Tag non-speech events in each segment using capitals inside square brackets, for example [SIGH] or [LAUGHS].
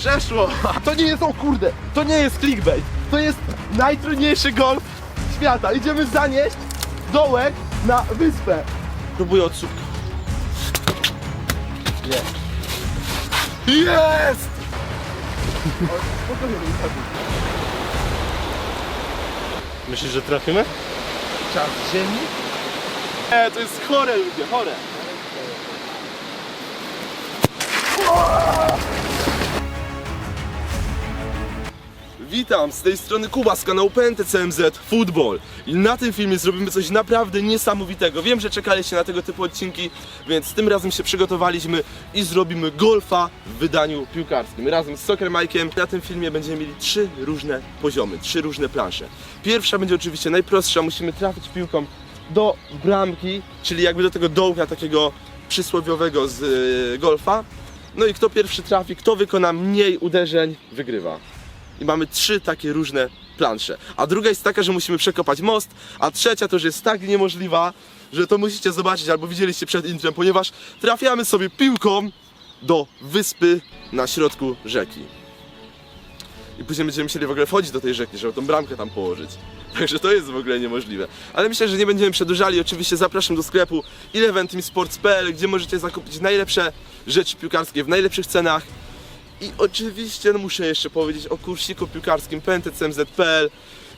Przeszło! To nie jest, o kurde, to nie jest clickbait. To jest najtrudniejszy golf świata. Idziemy zanieść dołek na wyspę. Próbuję od słupka. Jest! Jest! Myślisz, że trafimy? Czas ziemi? Nie, to jest chore ludzie, chore. Witam, z tej strony Kuba z kanału PNTCMZ Football i na tym filmie zrobimy coś naprawdę niesamowitego. Wiem, że czekaliście na tego typu odcinki, więc tym razem się przygotowaliśmy i zrobimy golfa w wydaniu piłkarskim. Razem z Soccer Mike'iem na tym filmie będziemy mieli trzy różne poziomy, trzy różne plansze. Pierwsza będzie oczywiście najprostsza, musimy trafić piłką do bramki, czyli jakby do tego dołka takiego przysłowiowego z y, golfa. No i kto pierwszy trafi, kto wykona mniej uderzeń, wygrywa. I mamy trzy takie różne plansze. A druga jest taka, że musimy przekopać most, a trzecia to już jest tak niemożliwa, że to musicie zobaczyć albo widzieliście przed intrem, ponieważ trafiamy sobie piłką do wyspy na środku rzeki. I później będziemy musieli w ogóle wchodzić do tej rzeki, żeby tą bramkę tam położyć. [LAUGHS] Także to jest w ogóle niemożliwe. Ale myślę, że nie będziemy przedłużali. Oczywiście zapraszam do sklepu eleventeamsports.pl, gdzie możecie zakupić najlepsze rzeczy piłkarskie w najlepszych cenach. I oczywiście no, muszę jeszcze powiedzieć o kursiku piłkarskim pntcmz.pl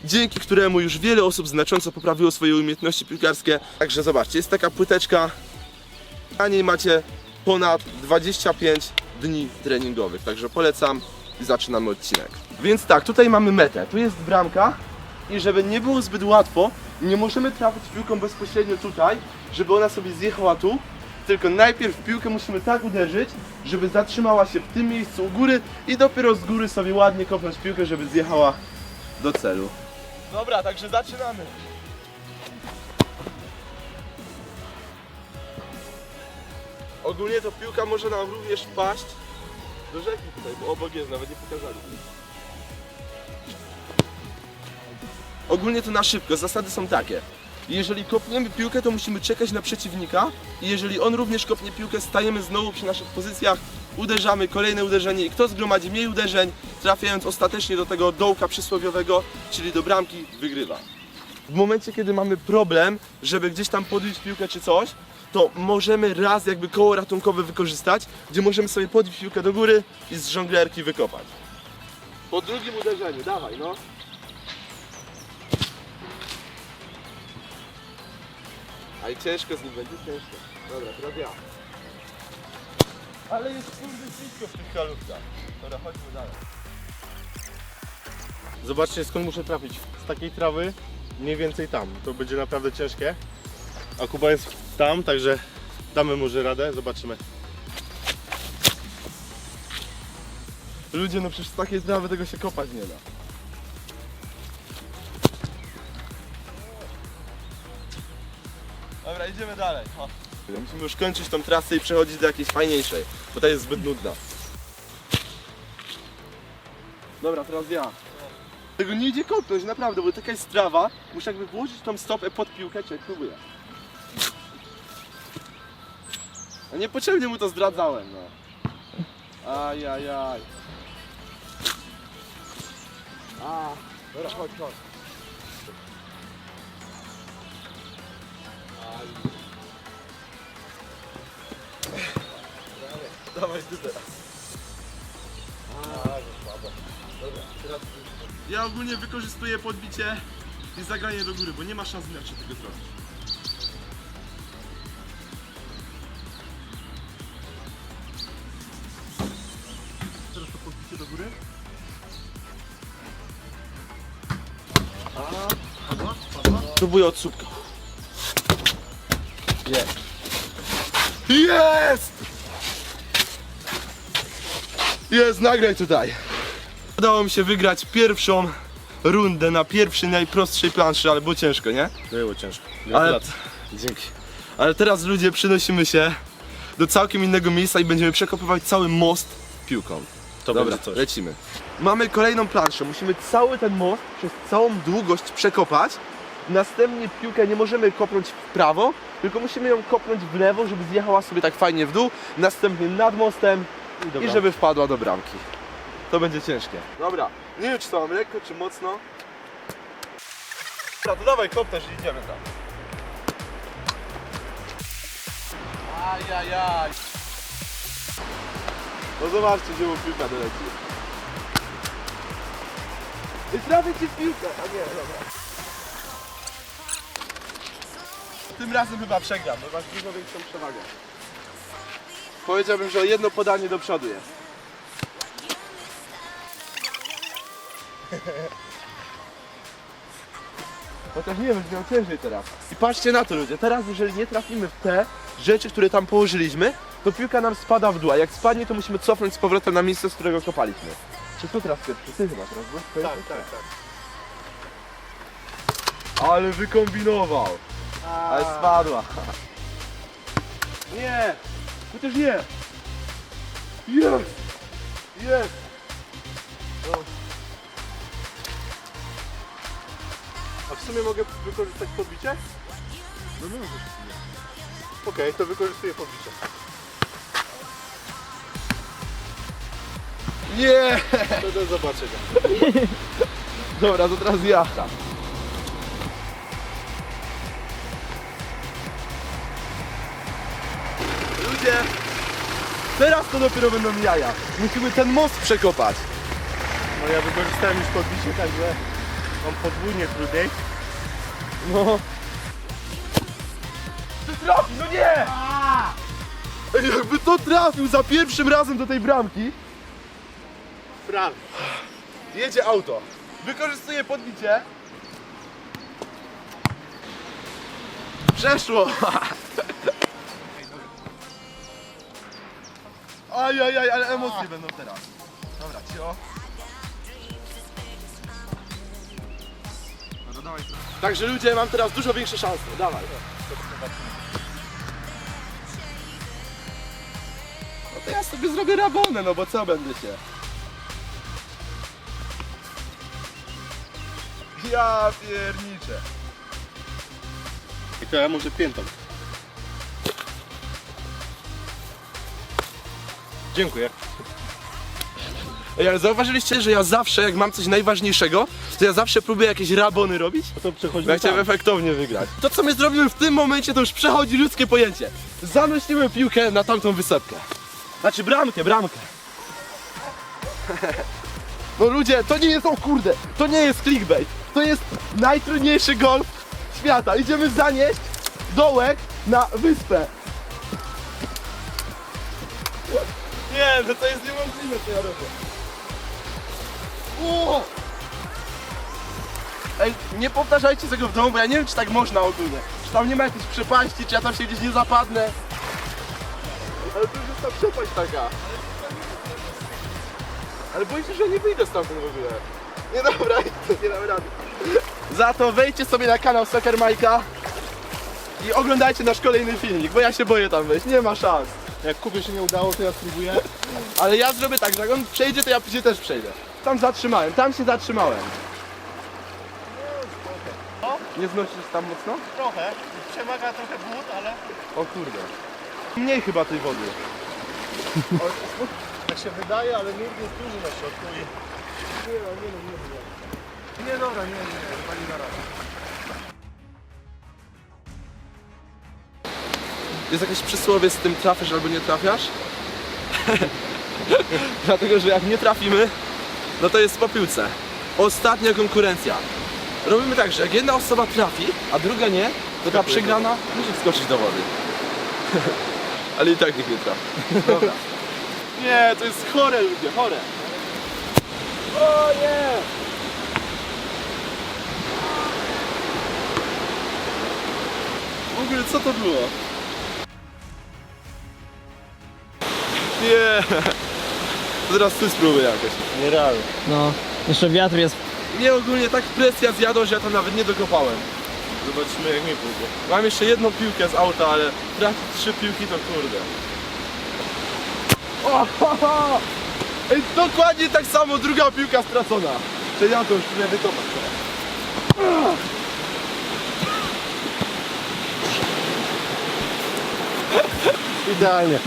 dzięki któremu już wiele osób znacząco poprawiło swoje umiejętności piłkarskie. Także zobaczcie, jest taka płyteczka, na niej macie ponad 25 dni treningowych. Także polecam i zaczynamy odcinek. Więc tak, tutaj mamy metę, tu jest bramka i żeby nie było zbyt łatwo, nie możemy trafić piłką bezpośrednio tutaj, żeby ona sobie zjechała tu, tylko najpierw piłkę musimy tak uderzyć, żeby zatrzymała się w tym miejscu u góry i dopiero z góry sobie ładnie kopnąć piłkę, żeby zjechała do celu. Dobra, także zaczynamy. Ogólnie to piłka może nam również paść do rzeki tutaj, bo obok jest, nawet nie pokazali. Ogólnie to na szybko, zasady są takie. Jeżeli kopniemy piłkę, to musimy czekać na przeciwnika i jeżeli on również kopnie piłkę, stajemy znowu przy naszych pozycjach, uderzamy, kolejne uderzenie i kto zgromadzi mniej uderzeń, trafiając ostatecznie do tego dołka przysłowiowego, czyli do bramki, wygrywa. W momencie, kiedy mamy problem, żeby gdzieś tam podbić piłkę czy coś, to możemy raz jakby koło ratunkowe wykorzystać, gdzie możemy sobie podbić piłkę do góry i z żonglerki wykopać. Po drugim uderzeniu, dawaj no. Ale ciężko z nim będzie, ciężko. Dobra, teraz ja. Ale jest kurde blisko w tych kaluchach. Dobra, chodźmy dalej. Zobaczcie skąd muszę trafić. Z takiej trawy mniej więcej tam. To będzie naprawdę ciężkie. A Kuba jest tam, także damy może radę, zobaczymy. Ludzie, no przecież z takiej trawy tego się kopać nie da. Dobra, idziemy dalej. Musimy już kończyć tą trasę i przechodzić do jakiejś fajniejszej, bo ta jest zbyt nudna. Dobra, teraz ja. Tego nie idzie kopnąć, naprawdę, bo taka jest trawa. Muszę jakby włożyć tą stopę pod piłkę, czy próbuję. A niepotrzebnie mu to zdradzałem, no. Ajajaj. A, dobra, chodź, chodź. Dawaj ty teraz. Ja ogólnie wykorzystuję podbicie i zagranie do góry, bo nie ma szans inaczej tego zrobić. Teraz to podbicie do góry. Próbuję od. Jest! Jest! Jest, nagraj tutaj. Udało mi się wygrać pierwszą rundę na pierwszej, najprostszej planszy, ale było ciężko, nie? Było ciężko. Ale, dzięki. Ale teraz ludzie przynosimy się do całkiem innego miejsca i będziemy przekopywać cały most piłką. To Dobra, będzie coś. lecimy. Mamy kolejną planszę. Musimy cały ten most przez całą długość przekopać. Następnie piłkę nie możemy kopnąć w prawo, tylko musimy ją kopnąć w lewo, żeby zjechała sobie tak fajnie w dół. Następnie nad mostem i dobra. żeby wpadła do bramki. to będzie ciężkie. Dobra, nie wiem czy to mam lekko, czy mocno. Dobra, to dawaj kopterz i idziemy tam. Ajajaj. No zobaczcie, gdzie mu piłka doleci. I trafię ci w piłkę, a nie, dobra. Tym razem chyba przegram, bo masz dużo większą przewagę. Powiedziałbym, że o jedno podanie do przodu jest. [LAUGHS] Chociaż nie wiem, miał ciężej teraz. I patrzcie na to ludzie, teraz jeżeli nie trafimy w te rzeczy, które tam położyliśmy, to piłka nam spada w dół, a jak spadnie, to musimy cofnąć z powrotem na miejsce, z którego kopaliśmy. Czy tu teraz pierwszy? Ty chyba teraz, bo? Tak, tak, tak. Ale wykombinował! Ale spadła. Nie! Chociaż nie! Jest! Jest! A w sumie mogę wykorzystać podbicie? No możesz. Okej, to wykorzystuję podbicie. Nie! To do zobaczenia. [LAUGHS] Dobra, to teraz ja. Ludzie! Teraz to dopiero będą jaja. Musimy ten most przekopać. No ja wykorzystałem już podbicie, także mam podwójnie trudniej. No. Ty trafi, no nie! Ej, jakby to trafił za pierwszym razem do tej bramki, Prawie. jedzie auto. Wykorzystuje podbicie. Przeszło. Ajajaj, ale emocje będą teraz. Dobra, cio. Dobra, dawaj. Także ludzie, mam teraz dużo większe szanse. Dawaj. No to ja sobie zrobię rabonę, no bo co będę się. Ja pierniczę. I to ja może piętą. Dziękuję. Ej, ale zauważyliście, że ja zawsze, jak mam coś najważniejszego, to ja zawsze próbuję jakieś rabony robić? No to Bo przechodzimy ja chciałem tam. efektownie wygrać. To, co my zrobimy w tym momencie, to już przechodzi ludzkie pojęcie. Zanosimy piłkę na tamtą wysepkę. Znaczy bramkę, bramkę. [LAUGHS] No ludzie, to nie jest, o kurde, to nie jest clickbait. To jest najtrudniejszy golf świata. Idziemy zanieść dołek na wyspę. To jest niemożliwe, co ja robię. O! Ej, nie powtarzajcie tego w domu, bo ja nie wiem, czy tak można ogólnie. Czy tam nie ma jakiejś przepaści, czy ja tam się gdzieś nie zapadnę. Ale to już jest ta przepaść taka. Ale boję się, że nie wyjdę stamtąd w ogóle. Nie dobra, nie dam rady. Za to wejdźcie sobie na kanał Soccer Majka i oglądajcie nasz kolejny filmik, bo ja się boję tam wejść, nie ma szans. Jak Kubie się nie udało, to ja spróbuję. Ale ja zrobię tak, że jak on przejdzie, to ja później też przejdę. Tam zatrzymałem, tam się zatrzymałem. Nie znosisz tam mocno? Trochę. Przemaga trochę wód, ale O kurde. Mniej chyba tej wody. tak się wydaje, ale nurt jest duży na środku. Nie no, nie no, nie no. Nie dobra, nie, nie, nie, chyba nie da Jest jakieś przysłowie z tym trafisz albo nie trafiasz? [LAUGHS] Dlatego, że jak nie trafimy, no to jest po piłce. Ostatnia konkurencja. Robimy tak, że jak jedna osoba trafi, a druga nie, to ta przegrana musi wskoczyć do wody. [LAUGHS] Ale i tak nikt nie trafi. Dobra. [LAUGHS] Nie, to jest chore ludzie, chore. O nie! W ogóle co to było? Nie. To teraz ty spróbuj jakoś. Nierealne. No, jeszcze wiatr jest. Mnie ogólnie tak presja zjadła, że ja to nawet nie dokopałem. Zobaczymy jak mi pójdzie. Mam jeszcze jedną piłkę z auta, ale trafić trzy piłki to kurde. O, ho, ho! Ej, dokładnie tak samo, druga piłka stracona. Czy ja to już nie wykopać teraz. Idealnie.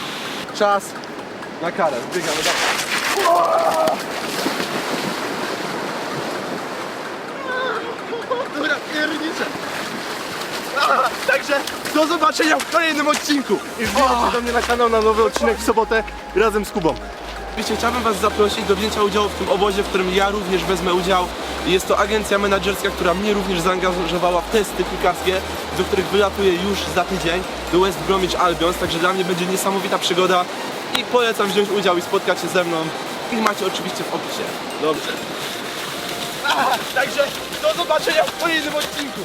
Czas na karę, biegamy dalej. Dobra, pierniczę. Także do zobaczenia w kolejnym odcinku. I wbijajcie do mnie na kanał na nowy odcinek w sobotę razem z Kubą. Oczywiście chciałbym Was zaprosić do wzięcia udziału w tym obozie, w którym ja również wezmę udział. Jest to agencja menedżerska, która mnie również zaangażowała w testy pikarskie, do których wylatuję już za tydzień do West Bromwich Albions, także dla mnie będzie niesamowita przygoda i polecam wziąć udział i spotkać się ze mną. I macie oczywiście w opisie. Dobrze. Także do zobaczenia w kolejnym odcinku.